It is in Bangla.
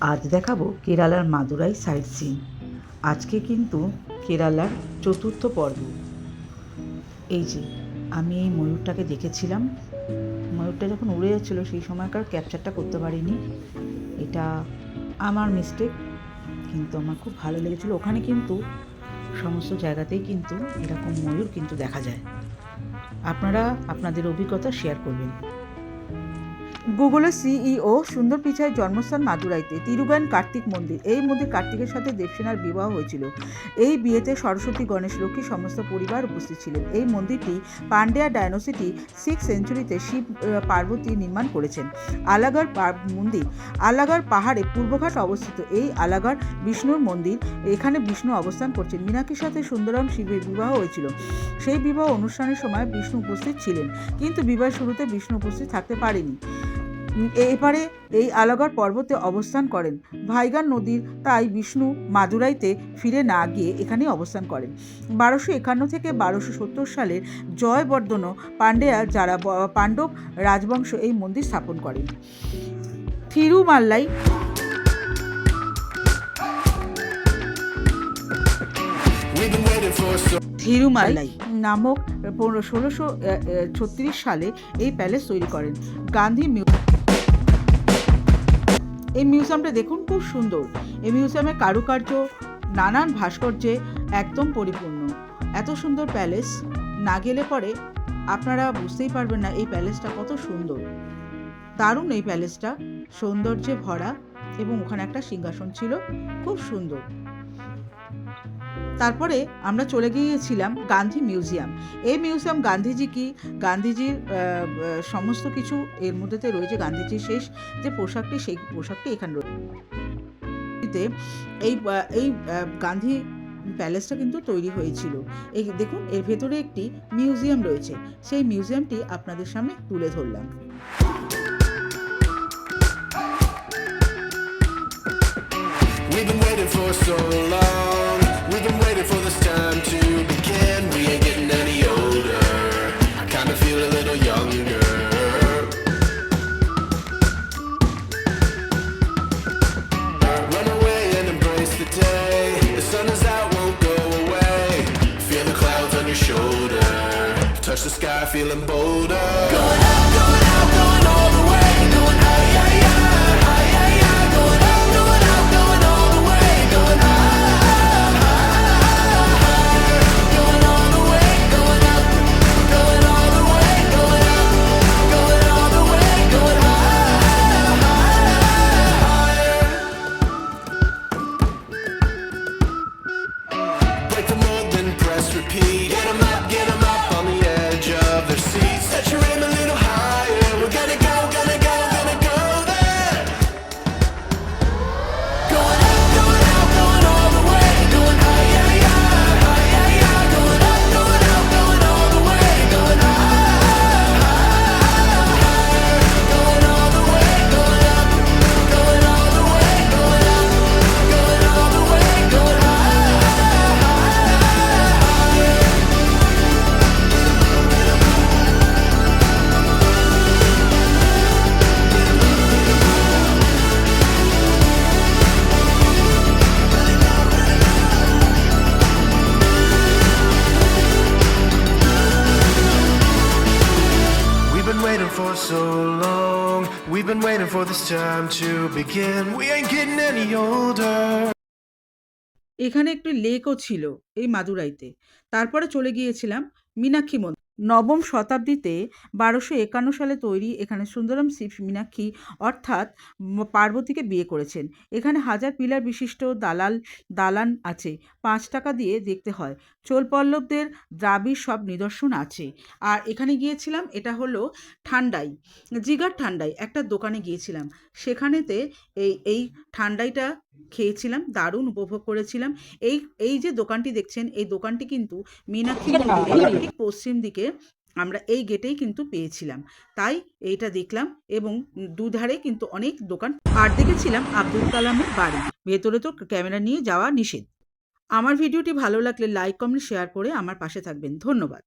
আজ দেখাবো কেরালার মাদুরাই সাইট সিন। আজকে কিন্তু কেরালার চতুর্থ পর্ব। এই যে, আমি এই ময়ূরটাকে দেখেছিলাম। ময়ূরটা যখন উড়ে যাচ্ছিল, সেই সময়কার ক্যাপচারটা করতে পারিনি। এটা আমার মিস্টেক কিন্তু আমার খুব ভালো লেগেছিলো। ওখানে কিন্তু সমস্ত জায়গাতেই কিন্তু এরকম ময়ূর কিন্তু দেখা যায়। আপনারা আপনাদের অভিজ্ঞতা শেয়ার করবেন। গুগলের সিইও সুন্দর পিচাইয়ের জন্মস্থান মাদুরাইতে, তিরুগান কার্তিক মন্দির। এই মন্দির কার্তিকের সাথে দেবসেনার বিবাহ হয়েছিল। এই বিয়েতে সরস্বতী, গণেশ, লক্ষ্মী সমস্ত পরিবার উপস্থিত ছিলেন। এই মন্দিরটি পান্ডেয়া ডায়নোসিটি সিক্স সেঞ্চুরিতে শিব পার্বতী নির্মাণ করেছেন। আলাগড় মন্দির, আলাগড় পাহাড়ে পূর্বঘাট অবস্থিত। এই আলাগড় বিষ্ণুর মন্দির, এখানে বিষ্ণু অবস্থান করছেন। মীনাক্ষীর সাথে সুন্দরম শিবের বিবাহ হয়েছিল। সেই বিবাহ অনুষ্ঠানের সময় বিষ্ণু উপস্থিত ছিলেন। কিন্তু বিবাহ শুরুতে বিষ্ণু উপস্থিত থাকতে পারেনি। এবারে এই আলাগড় পর্বতে অবস্থান করেন। ভাইগান নদীর তাই বিষ্ণু মাদুরাইতে ফিরে না গিয়ে এখানে অবস্থান করেন। বারোশো একান্ন থেকে বারোশো সত্তর সালের জয়বর্ধন পান্ডেয়া যারা পাণ্ডব রাজবংশ এই মন্দির স্থাপন করেন। থিরুমাল্লাই থিরুমালাই নামক ষোলোশো ছত্রিশ সালে এই প্যালেস তৈরি করেন। গান্ধী এই মিউজিয়ামটা দেখুন, খুব সুন্দর। এই মিউজিয়ামের কারুকার্য, নানান ভাস্কর্যে একদম পরিপূর্ণ। এত সুন্দর প্যালেস, না গেলে পরে আপনারা বুঝতেই পারবেন না এই প্যালেসটা কত সুন্দর। দারুণ এই প্যালেসটা, সৌন্দর্যে ভরা এবং ওখানে একটা সিংহাসন ছিল, খুব সুন্দর। তারপরে আমরা চলে গিয়েছিলাম গান্ধী মিউজিয়াম। এই মিউজিয়াম গান্ধীজি কি? গান্ধীজির সমস্ত কিছু এর মধ্যেতে রয়েছে গান্ধীজির শেষ যে পোশাকটি, সেই পোশাকটি এখানে রয়েছে এই এই গান্ধী প্যালেসটা কিন্তু তৈরি হয়েছিল। এই দেখুন, এর ভেতরে একটি মিউজিয়াম রয়েছে। সেই মিউজিয়ামটি আপনাদের সামনে তুলে ধরলাম। Touch the sky, feeling bolder. Going out, going out, going all the way. Going high, high. Going out, going out, going all the way. Going high. Going all the way, going up. Going all the way, going up. Going all the way, going higher, higher. Break the mold, then press repeat. We've been waiting for this time to begin. We ain't getting any older. এখানে একটু লেকও ছিল এই মাদুরাইতে তারপরে চলে গিয়েছিলাম মীনাক্ষী মন্দির নবম শতাব্দীতে বারোশো একান্ন সালে তৈরি এখানে সুন্দরম শিব মীনাক্ষী অর্থাৎ পার্বতীকে বিয়ে করেছেন। এখানে হাজার পিলার বিশিষ্ট দালাল, দালান আছে। পাঁচ টাকা দিয়ে দেখতে হয়। চোল পল্লবদের দ্রাবিড় সব নিদর্শন আছে। আর এখানে গিয়েছিলাম, এটা হলো ঠান্ডাই, জিগার ঠান্ডাই, একটা দোকানে গিয়েছিলাম। সেখানেতে এই এই ঠান্ডাইটা খেয়েছিলাম, দারুণ উপভোগ করেছিলাম। এই এই যে দোকানটি দেখছেন, এই দোকানটি কিন্তু মীনাক্ষী পশ্চিম দিকে আমরা এই গেটেই কিন্তু পেয়েছিলাম। তাই এইটা দেখলাম এবং দুধারে কিন্তু অনেক দোকান। আর দেখেছিলাম আব্দুল কালামের বাড়ি। ভেতরে তো ক্যামেরা নিয়ে যাওয়া নিষেধ। আমার ভিডিওটি ভালো লাগলে লাইক, কমেন্ট, শেয়ার করে আমার পাশে থাকবেন। ধন্যবাদ।